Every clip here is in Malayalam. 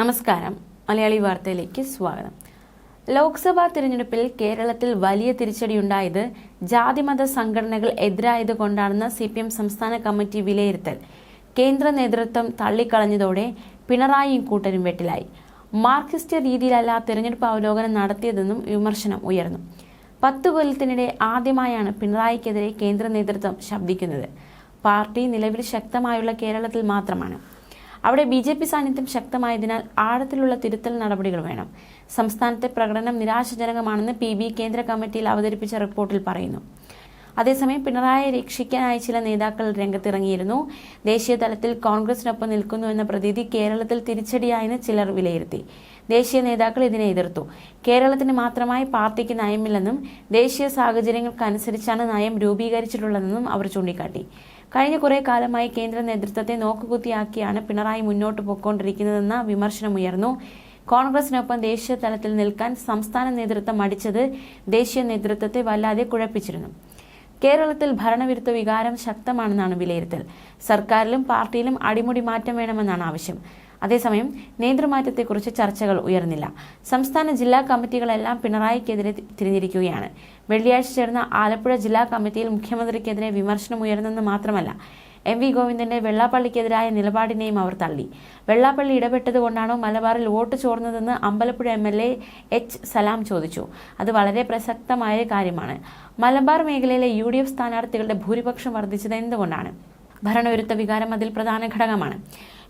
നമസ്കാരം. മലയാളി വാർത്തയിലേക്ക് സ്വാഗതം. ലോക്സഭാ തിരഞ്ഞെടുപ്പിൽ കേരളത്തിൽ വലിയ തിരിച്ചടിയുണ്ടായത് ജാതിമത സംഘടനകൾ എതിരായതുകൊണ്ടാണെന്ന സി പി എം സംസ്ഥാന കമ്മിറ്റി വിലയിരുത്തൽ. കേന്ദ്ര നേതൃത്വം തള്ളിക്കളഞ്ഞതോടെ പിണറായിയും കൂട്ടരും വെട്ടിലായി. മാർക്സിസ്റ്റ് രീതിയിലല്ല തിരഞ്ഞെടുപ്പ് അവലോകനം നടത്തിയതെന്നും വിമർശനം ഉയർന്നു. പത്ത് കൊല്ലത്തിനിടെ ആദ്യമായാണ് പിണറായിക്കെതിരെ കേന്ദ്ര നേതൃത്വം ശബ്ദിക്കുന്നത്. പാർട്ടി നിലവിൽ ശക്തമായുള്ള കേരളത്തിൽ മാത്രമാണ്. അവിടെ ബി ജെ പി സാന്നിധ്യം ശക്തമായതിനാൽ ആഴത്തിലുള്ള തിരുത്തൽ നടപടികൾ വേണം. സംസ്ഥാനത്തെ പ്രകടനം നിരാശാജനകമാണെന്ന് പി ബി കേന്ദ്ര കമ്മിറ്റിയിൽ അവതരിപ്പിച്ച റിപ്പോർട്ടിൽ പറയുന്നു. അതേസമയം പിണറായി രക്ഷിക്കാനായി ചില നേതാക്കൾ രംഗത്തിറങ്ങിയിരുന്നു. ദേശീയ തലത്തിൽ കോൺഗ്രസിനൊപ്പം നിൽക്കുന്നു എന്ന പ്രതീതി കേരളത്തിൽ തിരിച്ചടിയായെന്ന് ചിലർ വിലയിരുത്തി. ദേശീയ നേതാക്കൾ ഇതിനെ എതിർത്തു. കേരളത്തിന് മാത്രമായി പാർട്ടിക്ക് നയമില്ലെന്നും ദേശീയ സാഹചര്യങ്ങൾക്കനുസരിച്ചാണ് നയം രൂപീകരിച്ചിട്ടുള്ളതെന്നും അവർ ചൂണ്ടിക്കാട്ടി. കഴിഞ്ഞ കുറെ കാലമായി കേന്ദ്ര നേതൃത്വത്തെ നോക്കുകുത്തിയാക്കിയാണ് പിണറായി മുന്നോട്ട് പോയിക്കൊണ്ടിരിക്കുന്നതെന്ന വിമർശനമുയർന്നു. കോൺഗ്രസിനൊപ്പം ദേശീയ തലത്തിൽ നിൽക്കാൻ സംസ്ഥാന നേതൃത്വം മടിച്ചത് ദേശീയ നേതൃത്വത്തെ വല്ലാതെ കുഴപ്പിച്ചിരുന്നു. കേരളത്തിൽ ഭരണവിരുദ്ധ വികാരം ശക്തമാണെന്നാണ് വിലയിരുത്തൽ. സർക്കാരിലും പാർട്ടിയിലും അടിമുടി മാറ്റം വേണമെന്നാണ് ആവശ്യം. അതേസമയം നേതൃമാറ്റത്തെക്കുറിച്ച് ചർച്ചകൾ ഉയർന്നില്ല. സംസ്ഥാന ജില്ലാ കമ്മിറ്റികളെല്ലാം പിണറായിക്കെതിരെ തിരിഞ്ഞിരിക്കുകയാണ്. വെള്ളിയാഴ്ച ചേർന്ന ആലപ്പുഴ ജില്ലാ കമ്മിറ്റിയിൽ മുഖ്യമന്ത്രിക്കെതിരെ വിമർശനം ഉയർന്നെന്ന് മാത്രമല്ല എം വി ഗോവിന്ദന്റെ വെള്ളാപ്പള്ളിക്കെതിരായ നിലപാടിനെയും അവർ തള്ളി. വെള്ളാപ്പള്ളി ഇടപെട്ടതുകൊണ്ടാണോ മലബാറിൽ vote ചോർന്നതെന്ന് Ambalappuzha M L A H Salam ചോദിച്ചു. അത് വളരെ പ്രസക്തമായ കാര്യമാണ്. മലബാർ മേഖലയിലെ യു ഡി എഫ് സ്ഥാനാർത്ഥികളുടെ ഭൂരിപക്ഷം വർദ്ധിച്ചത് എന്തുകൊണ്ടാണ്? ഭരണവിരുദ്ധ വികാരം അതിൽ പ്രധാന ഘടകമാണ്.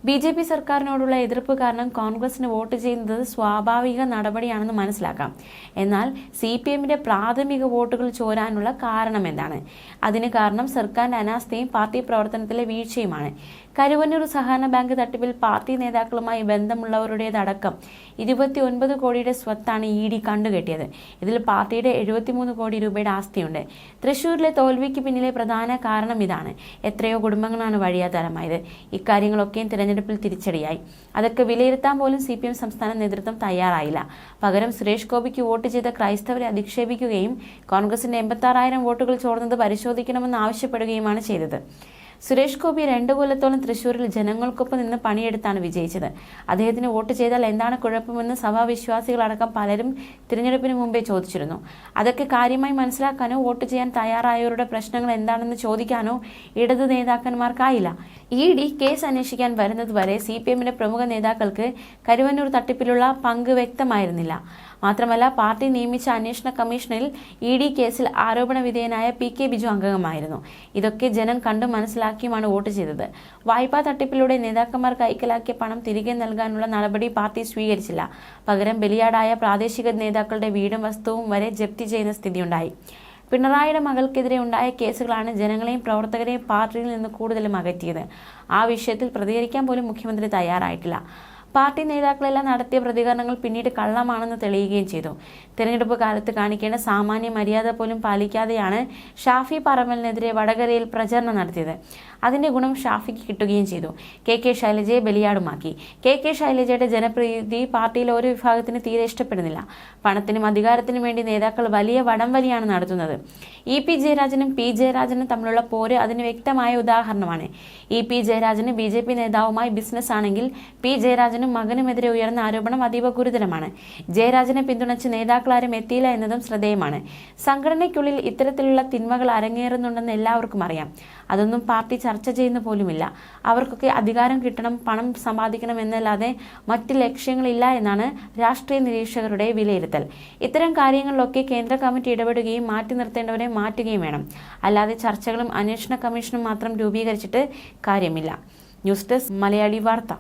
ബി ജെ പി സർക്കാരിനോടുള്ള എതിർപ്പ് കാരണം കോൺഗ്രസിന് വോട്ട് ചെയ്യുന്നത് സ്വാഭാവിക നടപടിയാണെന്ന് മനസ്സിലാക്കാം. എന്നാൽ സി പി എമ്മിന്റെ പ്രാഥമിക വോട്ടുകൾ ചോരാനുള്ള കാരണം എന്താണ്? അതിന് കാരണം സർക്കാരിന്റെ അനാസ്ഥയും പാർട്ടി പ്രവർത്തനത്തിലെ വീഴ്ചയുമാണ്. കരുവന്നൂർ സഹകരണ ബാങ്ക് തട്ടിപ്പിൽ പാർട്ടി നേതാക്കളുമായി ബന്ധമുള്ളവരുടേതടക്കം ഇരുപത്തി ഒൻപത് കോടിയുടെ സ്വത്താണ് ഇ ഡി കണ്ടുകെട്ടിയത്. ഇതിൽ പാർട്ടിയുടെ എഴുപത്തിമൂന്ന് കോടി രൂപയുടെ ആസ്തിയുണ്ട്. തൃശൂരിലെ തോൽവിക്ക് പിന്നിലെ പ്രധാന കാരണം ഇതാണ്. എത്രയോ കുടുംബങ്ങളാണ് വഴിയാധാരമായത് ഇക്കാര്യങ്ങളൊക്കെയും തിരഞ്ഞെടുപ്പിൽ തിരിച്ചടിയായി. അതൊക്കെ വിലയിരുത്താൻ പോലും സി പി എം സംസ്ഥാന നേതൃത്വം തയ്യാറായില്ല. പകരം സുരേഷ് ഗോപിക്ക് വോട്ട് ചെയ്ത ക്രൈസ്തവരെ അധിക്ഷേപിക്കുകയും കോൺഗ്രസിന്റെ എൺപത്തി വോട്ടുകൾ ചോർന്നത് പരിശോധിക്കണമെന്ന് ആവശ്യപ്പെടുകയുമാണ് ചെയ്തത്. സുരേഷ് ഗോപി രണ്ടു കൊല്ലത്തോളം തൃശൂരിൽ ജനങ്ങൾക്കൊപ്പം നിന്ന് പണിയെടുത്താണ് വിജയിച്ചത്. അദ്ദേഹത്തിന് വോട്ട് ചെയ്താൽ എന്താണ് കുഴപ്പമെന്ന് സഭാവിശ്വാസികളടക്കം പലരും തിരഞ്ഞെടുപ്പിന് മുമ്പേ ചോദിച്ചിരുന്നു. അതൊക്കെ കാര്യമായി മനസ്സിലാക്കാനോ വോട്ട് ചെയ്യാൻ തയ്യാറായവരുടെ പ്രശ്നങ്ങൾ എന്താണെന്ന് ചോദിക്കാനോ ഇടതു നേതാക്കന്മാർക്കായില്ല. ഇ ഡി കേസ് അന്വേഷിക്കാൻ വരുന്നതുവരെ സി പി എമ്മിന്റെ പ്രമുഖ നേതാക്കൾക്ക് കരുവന്നൂർ തട്ടിപ്പിലുള്ള പങ്ക് വ്യക്തമായിരുന്നില്ല. മാത്രമല്ല പാർട്ടി നിയമിച്ച അന്വേഷണ കമ്മീഷനിൽ ഇ ഡി കേസിൽ ആരോപണ വിധേയനായ പി കെ ബിജു അംഗമായിരുന്നു ഇതൊക്കെ ജനം കണ്ടു മനസ്സിലാക്കിയുമാണ് വോട്ട് ചെയ്തത്. വായ്പാ തട്ടിപ്പിലൂടെ നേതാക്കന്മാർ കൈക്കലാക്കിയ പണം തിരികെ നൽകാനുള്ള നടപടി പാർട്ടി സ്വീകരിച്ചില്ല. പകരം ബലിയാടായ പ്രാദേശിക നേതാക്കളുടെ വീടും വസ്തുവും വരെ ജപ്തി ചെയ്യുന്ന സ്ഥിതിയുണ്ടായി. പിണറായിയുടെ മകൾക്കെതിരെ ഉണ്ടായ കേസുകളാണ് ജനങ്ങളെയും പ്രവർത്തകരെയും പാർട്ടിയിൽ നിന്ന് കൂടുതലും അകറ്റിയത്. ആ വിഷയത്തിൽ പ്രതികരിക്കാൻ പോലും മുഖ്യമന്ത്രി തയ്യാറായിട്ടില്ല. പാർട്ടി നേതാക്കളെല്ലാം നടത്തിയ പ്രതികരണങ്ങൾ പിന്നീട് കള്ളമാണെന്ന് തെളിയുകയും ചെയ്തു. തെരഞ്ഞെടുപ്പ് കാലത്ത് കാണിക്കേണ്ട സാമാന്യ മര്യാദ പോലും പാലിക്കാതെയാണ് ഷാഫി പറമ്പലിനെതിരെ വടകരയിൽ പ്രചരണം നടത്തിയത്. അതിന്റെ ഗുണം ഷാഫിക്ക് കിട്ടുകയും ചെയ്തു. കെ കെ ശൈലജയെ ബലിയാടുമാക്കി. കെ കെ ശൈലജയുടെ ജനപ്രീതി പാർട്ടിയിലെ ഒരു വിഭാഗത്തിന് തീരെ ഇഷ്ടപ്പെടുന്നില്ല. പണത്തിനും അധികാരത്തിനും വേണ്ടി നേതാക്കൾ വലിയ വടംവലിയാണ് നടത്തുന്നത്. ഇ പി ജയരാജനും പി ജയരാജനും തമ്മിലുള്ള പോര് അതിന് വ്യക്തമായ ഉദാഹരണമാണ്. ഇ പി ജയരാജന് ബി ജെ പി നേതാവുമായി ബിസിനസ് ആണെങ്കിൽ പി ജയരാജനും മകനുമെതിരെ ഉയർന്ന ആരോപണം അതീവ ഗുരുതരമാണ്. ജയരാജനെ പിന്തുണച്ച് നേതാക്കളാരും എത്തിയില്ല എന്നതും ശ്രദ്ധേയമാണ്. സംഘടനയ്ക്കുള്ളിൽ ഇത്തരത്തിലുള്ള തിന്മകൾ അരങ്ങേറുന്നുണ്ടെന്ന് എല്ലാവർക്കും അറിയാം. അതൊന്നും പാർട്ടി ചർച്ച ചെയ്യുന്ന പോലുമില്ല. അവർക്കൊക്കെ അധികാരം കിട്ടണം പണം സമ്പാദിക്കണം എന്നല്ലാതെ മറ്റ് ലക്ഷ്യങ്ങളില്ല എന്നാണ് രാഷ്ട്രീയ നിരീക്ഷകരുടെ വിലയിരുത്തൽ. ഇത്തരം കാര്യങ്ങളിലൊക്കെ കേന്ദ്ര കമ്മിറ്റി ഇടപെടുകയും മാറ്റി നിർത്തേണ്ടവരെ മാറ്റുകയും വേണം. അല്ലാതെ ചർച്ചകളും അന്വേഷണ കമ്മീഷനും മാത്രം രൂപീകരിച്ചിട്ട് കാര്യമില്ല. ന്യൂസ് ഡെസ്ക് മലയാളി വാർത്ത.